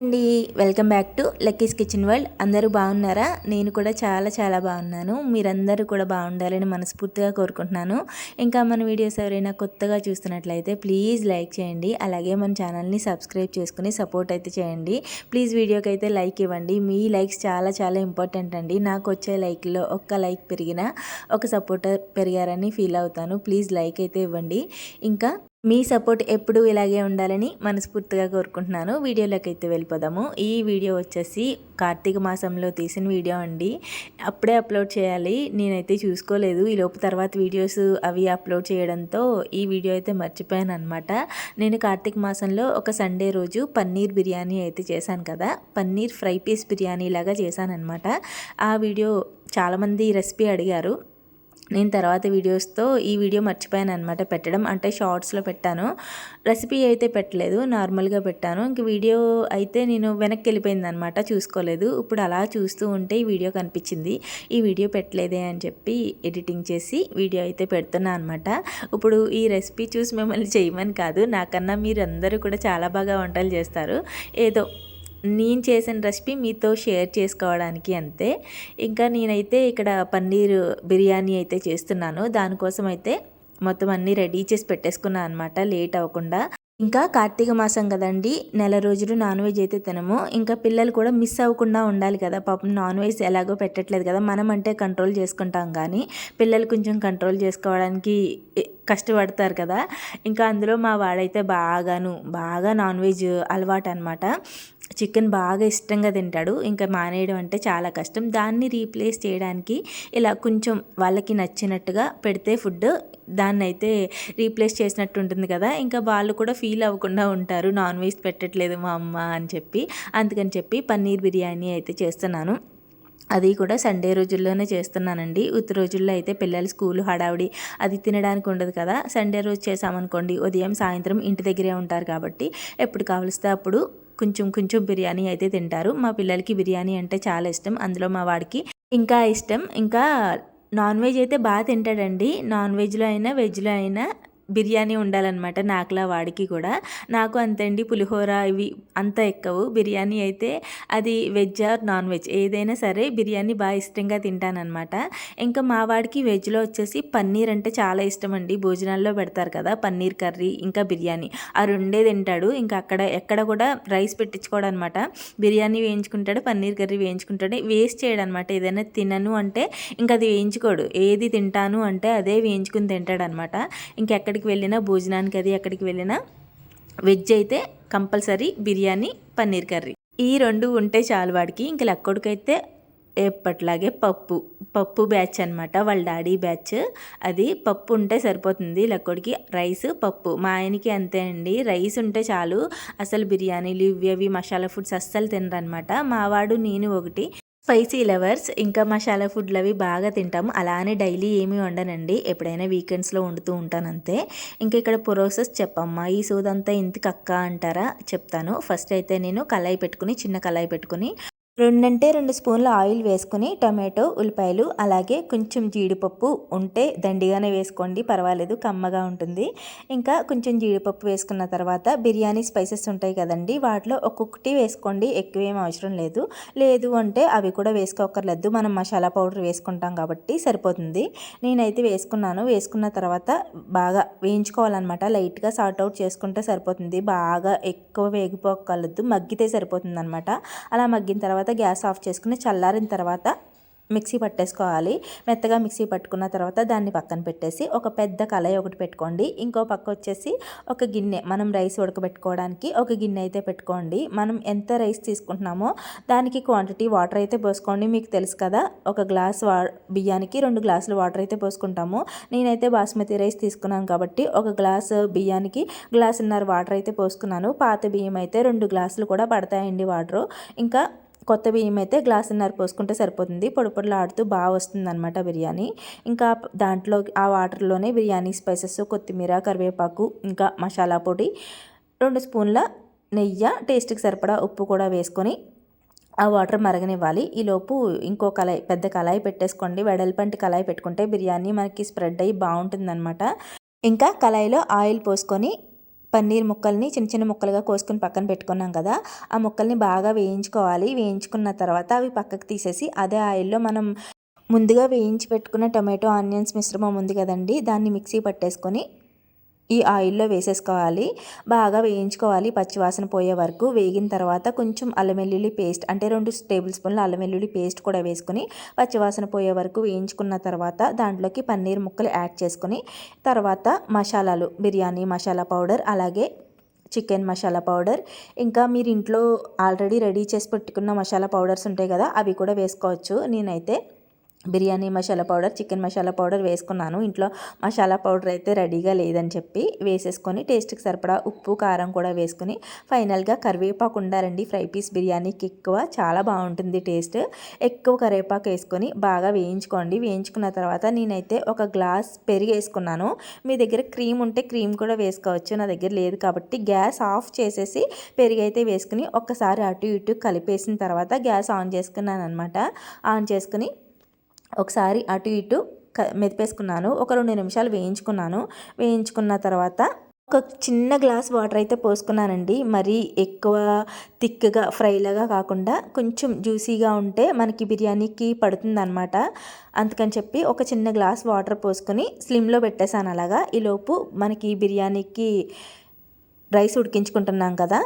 అండి welcome back to Lucky's kitchen world. అందరూ బాగున్నారా? నేను కూడా చాలా చాలా బాగున్నాను. మీరందరూ కూడా బాగుండాలని మనస్ఫూర్తిగా కోరుకుంటున్నాను. ఇంకా మన వీడియోస్ ఎవరైనా కొత్తగా చూస్తున్నట్లయితే ప్లీజ్ లైక్ చేయండి. అలాగే మన ఛానల్ని సబ్స్క్రైబ్ చేసుకుని సపోర్ట్ అయితే చేయండి. ప్లీజ్ వీడియోకి అయితే లైక్ ఇవ్వండి. మీ లైక్స్ చాలా చాలా ఇంపార్టెంట్ అండి. నాకు వచ్చే లైక్లో ఒక్క లైక్ పెరిగినా ఒక సపోర్టర్ పెరిగారని ఫీల్ అవుతాను. ప్లీజ్ లైక్ అయితే ఇవ్వండి. ఇంకా మీ సపోర్ట్ ఎప్పుడూ ఇలాగే ఉండాలని మనస్ఫూర్తిగా కోరుకుంటున్నాను. వీడియోలోకి అయితే వెళ్ళిపోదాము. ఈ వీడియో వచ్చేసి కార్తీక మాసంలో తీసిన వీడియో అండి. అప్పుడే అప్లోడ్ చేయాలి. నేనైతే చూసుకోలేదు. ఈ లోపు తర్వాత వీడియోస్ అవి అప్లోడ్ చేయడంతో ఈ వీడియో అయితే మర్చిపోయాను అనమాట నేను కార్తీక మాసంలో ఒక సండే రోజు పన్నీర్ బిర్యానీ అయితే చేశాను కదా. పన్నీర్ ఫ్రై పీస్ బిర్యానీ లాగా చేశాను అనమాట ఆ వీడియో చాలామంది రెసిపీ అడిగారు. నేను తర్వాత వీడియోస్తో ఈ వీడియో మర్చిపోయాను అనమాట పెట్టడం. అంటే షార్ట్స్లో పెట్టాను. రెసిపీ అయితే పెట్టలేదు. నార్మల్గా పెట్టాను. ఇంక వీడియో అయితే నేను వెనక్కి వెళ్ళిపోయింది అనమాట చూసుకోలేదు. ఇప్పుడు అలా చూస్తూ ఉంటే ఈ వీడియో కనిపించింది. ఈ వీడియో పెట్టలేదే అని చెప్పి ఎడిటింగ్ చేసి వీడియో అయితే పెడుతున్నా అనమాట ఇప్పుడు ఈ రెసిపీ చూసి మిమ్మల్ని చేయమని కాదు. నాకన్నా మీరు అందరూ కూడా చాలా బాగా వంటలు చేస్తారు. ఏదో నేను చేసిన రెసిపీ మీతో షేర్ చేసుకోవడానికి అంతే. ఇంకా నేనైతే ఇక్కడ పన్నీర్ బిర్యానీ అయితే చేస్తున్నాను. దానికోసం అయితే మొత్తం అన్నీ రెడీ చేసి పెట్టేసుకున్నాను అనమాట లేట్ అవ్వకుండా. ఇంకా కార్తీక మాసం కదండి. నెల రోజులు నాన్ వెజ్ అయితే తినము. ఇంకా పిల్లలు కూడా మిస్ అవ్వకుండా ఉండాలి కదా. పాపం నాన్ వెజ్ ఎలాగో పెట్టట్లేదు కదా. మనం అంటే కంట్రోల్ చేసుకుంటాం కానీ పిల్లలు కొంచెం కంట్రోల్ చేసుకోవడానికి కష్టపడతారు కదా. ఇంకా అందులో మా వాడైతే బాగాను బాగా నాన్ వెజ్ అలవాటు అనమాట చికెన్ బాగా ఇష్టంగా తింటాడు. ఇంకా మానేయడం అంటే చాలా కష్టం. దాన్ని రీప్లేస్ చేయడానికి ఇలా కొంచెం వాళ్ళకి నచ్చినట్టుగా పెడితే ఫుడ్ దాన్ని అయితే రీప్లేస్ చేసినట్టు ఉంటుంది కదా. ఇంకా వాళ్ళు కూడా ఫీల్ అవ్వకుండా ఉంటారు. నాన్ వెజ్ పెట్టట్లేదు మా అమ్మ అని చెప్పి. అందుకని చెప్పి పన్నీర్ బిర్యానీ అయితే చేస్తున్నాను. అది కూడా సండే రోజుల్లోనే చేస్తున్నానండి. ఉత్తి రోజుల్లో అయితే పిల్లలు స్కూల్ హడావుడి అది తినడానికి ఉండదు కదా. సండే రోజు చేసామనుకోండి ఉదయం సాయంత్రం ఇంటి దగ్గరే ఉంటారు కాబట్టి ఎప్పుడు కావలిస్తే అప్పుడు కొంచెం కొంచెం బిర్యానీ అయితే తింటారు. మా పిల్లలకి బిర్యానీ అంటే చాలా ఇష్టం. అందులో మా వాడికి ఇంకా ఇష్టం. ఇంకా నాన్ వెజ్ అయితే బాగా తింటాడండి. నాన్ వెజ్లో అయినా వెజ్లో అయినా బిర్యానీ ఉండాలన్నమాట నాకులా వాడికి కూడా. నాకు అంతండి పులిహోర ఇవి అంత ఎక్కవు. బిర్యానీ అయితే అది వెజ్ ఆర్ నాన్ వెజ్. ఏదైనా సరే బిర్యానీ బాగా ఇష్టంగా తింటానమాట ఇంకా మా వాడికి వెజ్లో వచ్చేసి పన్నీర్ అంటే చాలా ఇష్టం అండి భోజనాల్లో పెడతారు కదా పన్నీర్ కర్రీ ఇంకా బిర్యానీ. ఆ రెండే తింటాడు. ఇంకా అక్కడ ఎక్కడ కూడా రైస్ పెట్టించుకోవడం అనమాట బిర్యానీ వేయించుకుంటాడు పన్నీర్ కర్రీ వేయించుకుంటాడు. వేస్ట్ చేయడనమాట ఏదైనా తినను అంటే ఇంకా అది వేయించుకోడు. ఏది తింటాను అంటే అదే వేయించుకుని తింటాడనమాట ఇంకెక్కడ ఎక్కడికి వెళ్ళినా భోజనానికి అది ఎక్కడికి వెళ్ళినా వెజ్ అయితే కంపల్సరీ బిర్యానీ పన్నీర్ కర్రీ. ఈ రెండు ఉంటే చాలు వాడికి. ఇంక లక్కొడికైతే ఎప్పట్లాగే పప్పు. పప్పు బ్యాచ్ అనమాట వాళ్ళ డాడీ బ్యాచ్. అది పప్పు ఉంటే సరిపోతుంది. లక్కోడికి రైస్ పప్పు. మా ఆయనకి అంతే అండి. రైస్ ఉంటే చాలు. అసలు బిర్యానీలు ఇవి అవి మసాలా ఫుడ్స్ అస్సలు తినరనమాట మావాడు నేను ఒకటి. స్పైసీ లవర్స్ ఇంకా మసాలా ఫుడ్లు అవి బాగా తింటాము. అలానే డైలీ ఏమీ వండనండి. ఎప్పుడైనా వీకెండ్స్లో వండుతూ ఉంటాను అంతే. ఇంకా ఇక్కడ ప్రాసెస్ చెప్పమ్మా. ఈ సోదంతా ఇంతకక్క అంటారా? చెప్తాను. ఫస్ట్ అయితే నేను కళాయి పెట్టుకుని చిన్న కళాయి పెట్టుకుని రెండంటే రెండు స్పూన్ల ఆయిల్ వేసుకుని టమాటో ఉల్లిపాయలు అలాగే కొంచెం జీడిపప్పు ఉంటే దండిగానే వేసుకోండి పర్వాలేదు కమ్మగా ఉంటుంది. ఇంకా కొంచెం జీడిపప్పు వేసుకున్న తర్వాత బిర్యానీ స్పైసెస్ ఉంటాయి కదండి వాటిలో ఒక్కొక్కటి వేసుకోండి ఎక్కువేం అవసరం లేదు. లేదు అంటే అవి కూడా వేసుకోకర్లేదు మనం మసాలా పౌడర్ వేసుకుంటాం కాబట్టి సరిపోతుంది. నేనైతే వేసుకున్నాను వేసుకున్న తర్వాత బాగా వేయించుకోవాలన్నమాట లైట్గా సార్ట్ అవుట్ చేసుకుంటే సరిపోతుంది బాగా ఎక్కువ వేగిపోకలద్దు మగ్గితే సరిపోతుంది అనమాట అలా మగ్గిన తర్వాత తర్వాత గ్యాస్ ఆఫ్ చేసుకుని చల్లారిన తర్వాత మిక్సీ పట్టేసుకోవాలి. మెత్తగా మిక్సీ పట్టుకున్న తర్వాత దాన్ని పక్కన పెట్టేసి ఒక పెద్ద కళాయి ఒకటి పెట్టుకోండి. ఇంకో పక్క వచ్చేసి ఒక గిన్నె. మనం రైస్ ఉడకబెట్టుకోవడానికి ఒక గిన్నె అయితే పెట్టుకోండి. మనం ఎంత రైస్ తీసుకుంటున్నామో దానికి క్వాంటిటీ వాటర్ అయితే పోసుకోండి. మీకు తెలుసు కదా ఒక గ్లాస్ వా బియ్యానికి రెండు గ్లాసులు వాటర్ అయితే పోసుకుంటాము. నేనైతే బాస్మతి రైస్ తీసుకున్నాను కాబట్టి ఒక గ్లాస్ బియ్యానికి గ్లాసున్నర వాటర్ అయితే పోసుకున్నాను. పాత బియ్యం అయితే రెండు గ్లాసులు కూడా పడతాయండి వాటరు. ఇంకా కొత్త బియ్యం అయితే గ్లాసున్నర పోసుకుంటే సరిపోతుంది. పొడి పొడిలాడుతూ బాగా వస్తుంది అనమాట బిర్యానీ. ఇంకా దాంట్లో ఆ వాటర్లోనే బిర్యానీ స్పైసెస్ కొత్తిమీర కరివేపాకు ఇంకా మసాలా పొడి రెండు స్పూన్ల నెయ్యి టేస్ట్కి సరిపడా ఉప్పు కూడా వేసుకొని ఆ వాటర్ మరగనివ్వాలి. ఈలోపు ఇంకో కళాయి పెద్ద కళాయి పెట్టేసుకోండి. వెడల్పంటి కళాయి పెట్టుకుంటే బిర్యానీ మనకి స్ప్రెడ్ అయ్యి బాగుంటుందన్నమాట. ఇంకా కళాయిలో ఆయిల్ పోసుకొని పన్నీర్ ముక్కల్ని చిన్న చిన్న ముక్కలుగా కోసుకుని పక్కన పెట్టుకున్నాం కదా ఆ ముక్కల్ని బాగా వేయించుకోవాలి. వేయించుకున్న తర్వాత అవి పక్కకు తీసేసి అదే ఆయిల్లో మనం ముందుగా వేయించి పెట్టుకున్న టొమాటో ఆనియన్స్ మిశ్రమం ఉంది కదండి దాన్ని మిక్సీ పట్టేసుకొని ఈ ఆయిల్లో వేసేసుకోవాలి. బాగా వేయించుకోవాలి పచ్చివాసన పోయే వరకు. వేగిన తర్వాత కొంచెం అల్లం వెల్లుల్లి పేస్ట్ అంటే రెండు టేబుల్ స్పూన్ల అల్లం వెల్లుల్లి పేస్ట్ కూడా వేసుకుని పచ్చివాసన పోయే వరకు వేయించుకున్న తర్వాత దాంట్లోకి పన్నీర్ ముక్కలు యాడ్ చేసుకుని తర్వాత మసాలాలు బిర్యానీ మసాలా పౌడర్ అలాగే చికెన్ మసాలా పౌడర్. ఇంకా మీరు ఇంట్లో ఆల్రెడీ రెడీ చేసి పెట్టుకున్న మసాలా పౌడర్స్ ఉంటాయి కదా అవి కూడా వేసుకోవచ్చు. నేనైతే biryani masala powder chicken masala powder వేసుకున్నాను. ఇంట్లో మసాలా పౌడర్ అయితే రెడీగా లేదని చెప్పి వేసేసుకొని టేస్ట్కి సరిపడా ఉప్పు కారం కూడా వేసుకుని ఫైనల్గా కరివేపాకు ఉండాలండి. ఫ్రై పీస్ బిర్యానీకి ఎక్కువ చాలా బాగుంటుంది టేస్ట్. ఎక్కువ కరివేపాకు వేసుకొని బాగా వేయించుకోండి. వేయించుకున్న తర్వాత నేనైతే ఒక గ్లాస్ పెరిగి వేసుకున్నాను. మీ దగ్గర క్రీమ్ ఉంటే క్రీమ్ కూడా వేసుకోవచ్చు. నా దగ్గర లేదు కాబట్టి గ్యాస్ ఆఫ్ చేసేసి పెరిగి అయితే వేసుకుని ఒక్కసారి అటు ఇటు కలిపేసిన తర్వాత గ్యాస్ ఆన్ చేసుకున్నాను అనమాట ఆన్ చేసుకుని ఒకసారి అటు ఇటు మెదిపేసుకున్నాను. ఒక రెండు నిమిషాలు వేయించుకున్నాను. వేయించుకున్న తర్వాత ఒక చిన్న గ్లాస్ వాటర్ అయితే పోసుకున్నానండి. మరీ ఎక్కువ థిక్గా ఫ్రైలాగా కాకుండా కొంచెం జ్యూసీగా ఉంటే మనకి బిర్యానీకి పడుతుందన్నమాట. అందుకని చెప్పి ఒక చిన్న గ్లాస్ వాటర్ పోసుకొని స్లిమ్లో పెట్టేశాను అలాగా. ఈలోపు మనకి బిర్యానీకి రైస్ ఉడికించుకుంటున్నాం కదా.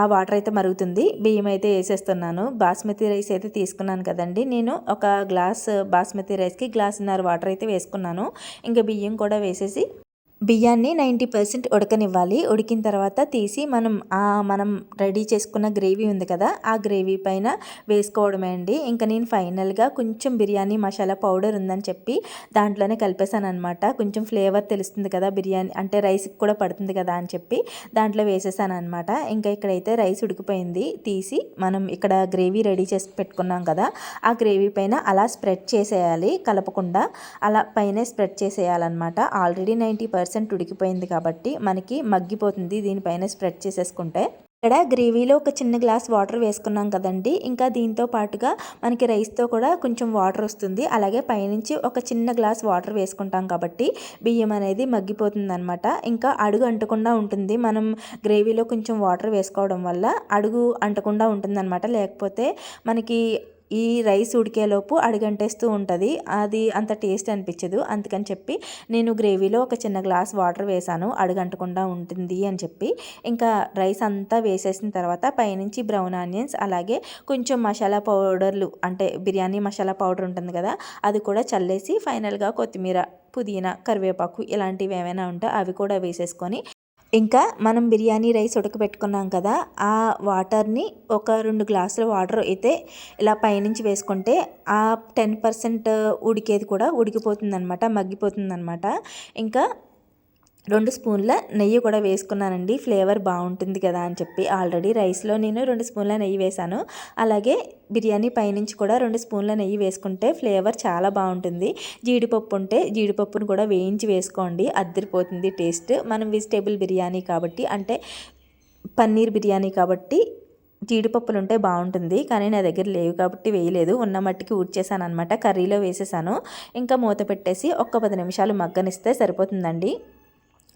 ఆ వాటర్ అయితే మరుగుతుంది. బియ్యం అయితే వేసేస్తున్నాను. బాస్మతి రైస్ అయితే తీసుకున్నాను కదండి. నేను ఒక గ్లాస్ బాస్మతి రైస్కి గ్లాసున్నర వాటర్ అయితే వేసుకున్నాను. ఇంకా బియ్యం కూడా వేసేసి బియ్యాన్ని నైంటీ పర్సెంట్ ఉడకనివ్వాలి. ఉడికిన తర్వాత తీసి మనం మనం రెడీ చేసుకున్న గ్రేవీ ఉంది కదా ఆ గ్రేవీ పైన వేసుకోవడమే అండి. ఇంకా నేను ఫైనల్గా కొంచెం బిర్యానీ మసాలా పౌడర్ ఉందని చెప్పి దాంట్లోనే కలిపేశాను అనమాట కొంచెం ఫ్లేవర్ తెలుస్తుంది కదా బిర్యానీ అంటే రైస్కి కూడా పడుతుంది కదా అని చెప్పి దాంట్లో వేసేసాను అనమాట ఇంకా ఇక్కడైతే రైస్ ఉడికిపోయింది. తీసి మనం ఇక్కడ గ్రేవీ రెడీ చేసి పెట్టుకున్నాం కదా ఆ గ్రేవీ పైన అలా స్ప్రెడ్ చేసేయాలి కలపకుండా. అలా పైన స్ప్రెడ్ చేసేయాలన్నమాట. ఆల్రెడీ నైంటీ పర్సెంట్ పర్సెంట్ ఉడికిపోయింది కాబట్టి మనకి మగ్గిపోతుంది. దీనిపైన స్ప్రెడ్ చేసేసుకుంటే. ఇక్కడ గ్రేవీలో ఒక చిన్న గ్లాస్ వాటర్ వేసుకున్నాం కదండి. ఇంకా దీంతో పాటుగా మనకి రైస్తో కూడా కొంచెం వాటర్ వస్తుంది. అలాగే పైనుంచి ఒక చిన్న గ్లాస్ వాటర్ వేసుకుంటాం కాబట్టి బియ్యం అనేది మగ్గిపోతుంది అనమాట ఇంకా అడుగు అంటకుండా ఉంటుంది. మనం గ్రేవీలో కొంచెం వాటర్ వేసుకోవడం వల్ల అడుగు అంటకుండా ఉంటుంది లేకపోతే మనకి ఈ రైస్ ఉడికేలోపు అడిగంటేస్తూ ఉంటుంది. అది అంత టేస్ట్ అనిపించదు. అందుకని చెప్పి నేను గ్రేవీలో ఒక చిన్న గ్లాస్ వాటర్ వేసాను. అడుగంటకుండా ఉంటుంది అని చెప్పి. ఇంకా రైస్ అంతా వేసేసిన తర్వాత పైనుంచి బ్రౌన్ ఆనియన్స్ అలాగే కొంచెం మసాలా పౌడర్లు అంటే బిర్యానీ మసాలా పౌడర్ ఉంటుంది కదా అది కూడా చల్లేసి ఫైనల్గా కొత్తిమీర పుదీనా కరివేపాకు ఇలాంటివి ఏమైనా ఉంటే అవి కూడా వేసేసుకొని ఇంకా మనం బిర్యానీ రైస్ ఉడకబెట్టుకున్నాం కదా ఆ వాటర్ని ఒక రెండు గ్లాసుల వాటర్ అయితే ఇలా పైనుంచి వేసుకుంటే ఆ టెన్ పర్సెంట్ ఉడికేది కూడా ఉడికిపోతుంది అనమాట మగ్గిపోతుంది అనమాట ఇంకా రెండు స్పూన్ల నెయ్యి కూడా వేసుకున్నానండి. ఫ్లేవర్ బాగుంటుంది కదా అని చెప్పి ఆల్రెడీ రైస్లో నేను రెండు స్పూన్ల నెయ్యి వేశాను. అలాగే బిర్యానీ పైనుంచి కూడా రెండు స్పూన్ల నెయ్యి వేసుకుంటే ఫ్లేవర్ చాలా బాగుంటుంది. జీడిపప్పు ఉంటే జీడిపప్పును కూడా వేయించి వేసుకోండి. అద్దరిపోతుంది టేస్ట్. మనం వెజిటేబుల్ బిర్యానీ కాబట్టి అంటే పన్నీర్ బిర్యానీ కాబట్టి జీడిపప్పులు ఉంటే బాగుంటుంది. కానీ నా దగ్గర లేవు కాబట్టి వేయలేదు. ఉన్న మట్టికి ఊడ్చేసాను అనమాట కర్రీలో వేసేసాను ఇంకా మూత పెట్టేసి ఒక్క పది నిమిషాలు మగ్గనిస్తే సరిపోతుందండి.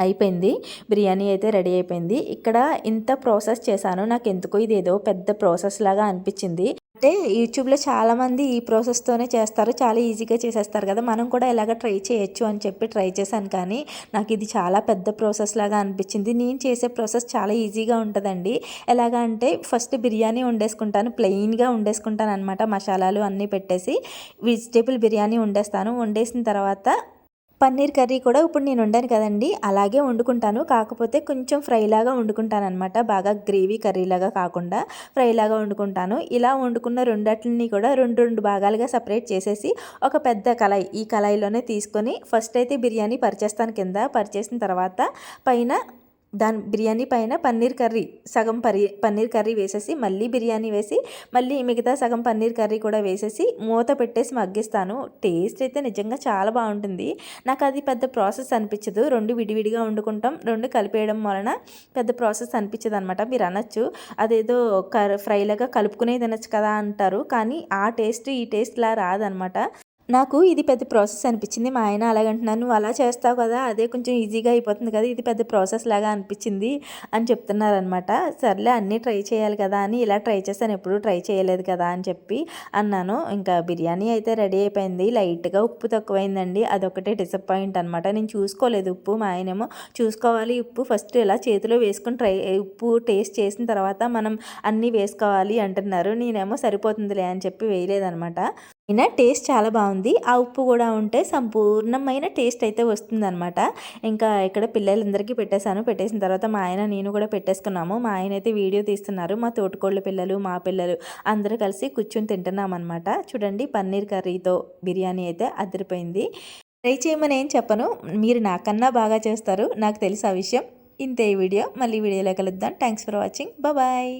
అయిపోయింది. బిర్యానీ అయితే రెడీ అయిపోయింది. ఇక్కడ ఇంత ప్రాసెస్ చేశాను. నాకు ఎందుకో ఇది ఏదో పెద్ద ప్రాసెస్ లాగా అనిపించింది. అంటే యూట్యూబ్లో చాలామంది ఈ ప్రాసెస్తోనే చేస్తారు. చాలా ఈజీగా చేసేస్తారు కదా. మనం కూడా ఇలాగ ట్రై చేయొచ్చు అని చెప్పి ట్రై చేశాను కానీ నాకు ఇది చాలా పెద్ద ప్రాసెస్ లాగా అనిపించింది. నేను చేసే ప్రాసెస్ చాలా ఈజీగా ఉంటుందండి. ఎలాగ అంటే ఫస్ట్ బిర్యానీ వండేసుకుంటాను. ప్లెయిన్గా వండేసుకుంటాను అనమాట మసాలాలు అన్నీ పెట్టేసి వెజిటేబుల్ బిర్యానీ వండేస్తాను. వండేసిన తర్వాత పన్నీర్ కర్రీ కూడా ఇప్పుడు నేను వండాను కదండి అలాగే వండుకుంటాను. కాకపోతే కొంచెం ఫ్రైలాగా వండుకుంటాను అనమాట బాగా గ్రేవీ కర్రీలాగా కాకుండా ఫ్రైలాగా వండుకుంటాను. ఇలా వండుకున్న రెండట్లని కూడా రెండు రెండు భాగాలుగా సపరేట్ చేసేసి ఒక పెద్ద కళాయి ఈ కళాయిలోనే తీసుకొని ఫస్ట్ అయితే బిర్యానీ పరిచేస్తాను కింద. పరిచేసిన తర్వాత పైన దాని బిర్యానీ పైన పన్నీర్ కర్రీ సగం పరి పన్నీర్ కర్రీ వేసేసి మళ్ళీ బిర్యానీ వేసి మళ్ళీ మిగతా సగం పన్నీర్ కర్రీ కూడా వేసేసి మూత పెట్టేసి మగ్గిస్తాను. టేస్ట్ అయితే నిజంగా చాలా బాగుంటుంది. నాకు అది పెద్ద ప్రాసెస్ అనిపించదు. రెండు విడివిడిగా వండుకుంటాం. రెండు కలిపేయడం వలన పెద్ద ప్రాసెస్ అనిపించదు అనమాట మీరు అనొచ్చు. అదేదో కర్ ఫ్రైలాగా కలుపుకునే తినచ్చు కదా అంటారు. కానీ ఆ టేస్ట్ ఈ టేస్ట్లా రాదనమాట నాకు ఇది పెద్ద ప్రాసెస్ అనిపించింది. మా ఆయన అలాగంటున్నాను నువ్వు అలా చేస్తావు కదా అదే కొంచెం ఈజీగా అయిపోతుంది కదా ఇది పెద్ద ప్రాసెస్ లాగా అనిపించింది అని చెప్తున్నారనమాట సర్లే అన్నీ ట్రై చేయాలి కదా అని ఇలా ట్రై చేశాను. ఎప్పుడు ట్రై చేయలేదు కదా అని చెప్పి అన్నాను. ఇంకా బిర్యానీ అయితే రెడీ అయిపోయింది. లైట్గా ఉప్పు తక్కువైందండి. అదొకటే డిసప్పాయింట్ అనమాట నేను చూసుకోలేదు ఉప్పు. మా ఆయనేమో చూసుకోవాలి ఉప్పు ఫస్ట్ ఇలా చేతిలో వేసుకొని ట్రై ఉప్పు టేస్ట్ చేసిన తర్వాత మనం అన్నీ వేసుకోవాలి అంటున్నారు. నేనేమో సరిపోతుందిలే అని చెప్పి వేయలేదనమాట అయినా టేస్ట్ చాలా బాగుంది. ఆ ఉప్పు కూడా ఉంటే సంపూర్ణమైన టేస్ట్ అయితే వస్తుందన్నమాట. ఇంకా ఇక్కడ పిల్లలందరికీ పెట్టేశాను. పెట్టేసిన తర్వాత మా ఆయన నేను కూడా పెట్టేసుకున్నాము. మా ఆయన అయితే వీడియో తీస్తున్నారు. మా తోటకోళ్ళ పిల్లలు మా పిల్లలు అందరూ కలిసి కూర్చొని తింటున్నాం అనమాట చూడండి పన్నీర్ కర్రీతో బిర్యానీ అయితే అదిరిపోయింది. ట్రై చేయమని ఏం చెప్పను. మీరు నాకన్నా బాగా చేస్తారు. నాకు తెలుసు ఆ విషయం. ఇంతే ఈ వీడియో. మళ్ళీ వీడియోలో కలుద్దాం. Thanks for watching. బాయ్.